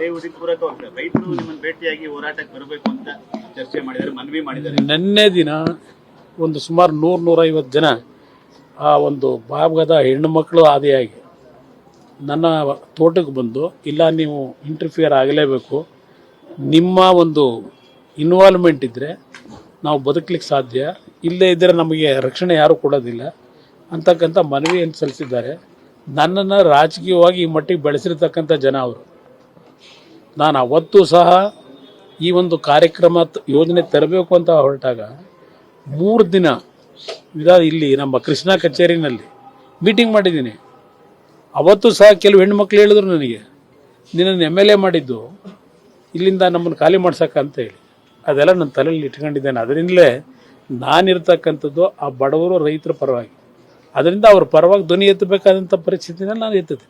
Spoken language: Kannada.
ರೈತರು ನಿಮ್ಮನ್ನು ಭೇಟಿಯಾಗಿ ಹೋರಾಟಕ್ಕೆ ಬರಬೇಕು ಅಂತ ಚರ್ಚೆ ಮಾಡಿದ್ದಾರೆ, ಮನವಿ ಮಾಡಿದ್ದಾರೆ. ನಿನ್ನೆ ದಿನ ಒಂದು ಸುಮಾರು ನೂರು ನೂರೈವತ್ತು ಜನ ಆ ಒಂದು ಭಾಗದ ಹೆಣ್ಣು ಮಕ್ಕಳು ಆದಿಯಾಗಿ ನನ್ನ ತೋಟಕ್ಕೆ ಬಂದು, ಇಲ್ಲ ನೀವು ಇಂಟರ್ಫಿಯರ್ ಆಗಲೇಬೇಕು. ನಿಮ್ಮ ಒಂದು ಇನ್ವಾಲ್ವ್ಮೆಂಟ್ ಇದ್ದರೆ ನಾವು ಬದುಕಲಿಕ್ಕೆ ಸಾಧ್ಯ. ಇಲ್ಲದೇ ಇದ್ದರೆ ನಮಗೆ ರಕ್ಷಣೆ ಯಾರೂ ಕೊಡೋದಿಲ್ಲ. ಅಂತಕ್ಕಂಥ ಮನವಿಯನ್ನು ಸಲ್ಲಿಸಿದ್ದಾರೆ. ನನ್ನನ್ನು ರಾಜಕೀಯವಾಗಿ ಈ ಮಟ್ಟಿಗೆ ಬೆಳೆಸಿರ್ತಕ್ಕಂಥ ಜನ ಅವರು. ನಾನು ಅವತ್ತು ಸಹ ಈ ಒಂದು ಕಾರ್ಯಕ್ರಮ ಯೋಜನೆ ತರಬೇಕು ಅಂತ ಹೊರಟಾಗ ಮೂರು ದಿನ ಇದಾದ ಇಲ್ಲಿ ನಮ್ಮ ಕೃಷ್ಣ ಕಚೇರಿನಲ್ಲಿ ಮೀಟಿಂಗ್ ಮಾಡಿದ್ದೀನಿ. ಅವತ್ತು ಸಹ ಕೆಲವು ಹೆಣ್ಮಕ್ಳು ಹೇಳಿದ್ರು ನನಗೆ. ನಿನ್ನನ್ನು ಎಂ ಎಲ್ ಎ ಮಾಡಿದ್ದು, ಇಲ್ಲಿಂದ ನಮ್ಮನ್ನು ಖಾಲಿ ಅಂತ ಹೇಳಿ. ಅದೆಲ್ಲ ನನ್ನ ತಲೆಯಲ್ಲಿ ಇಟ್ಕೊಂಡಿದ್ದೇನೆ. ಅದರಿಂದಲೇ ನಾನಿರ್ತಕ್ಕಂಥದ್ದು ಆ ಬಡವರು ರೈತರ ಪರವಾಗಿ. ಅದರಿಂದ ಅವ್ರ ಪರವಾಗಿ ಧ್ವನಿ ಎತ್ತಬೇಕಾದಂಥ ಪರಿಸ್ಥಿತಿನ ನಾನು ಎತ್ತಿದೆ.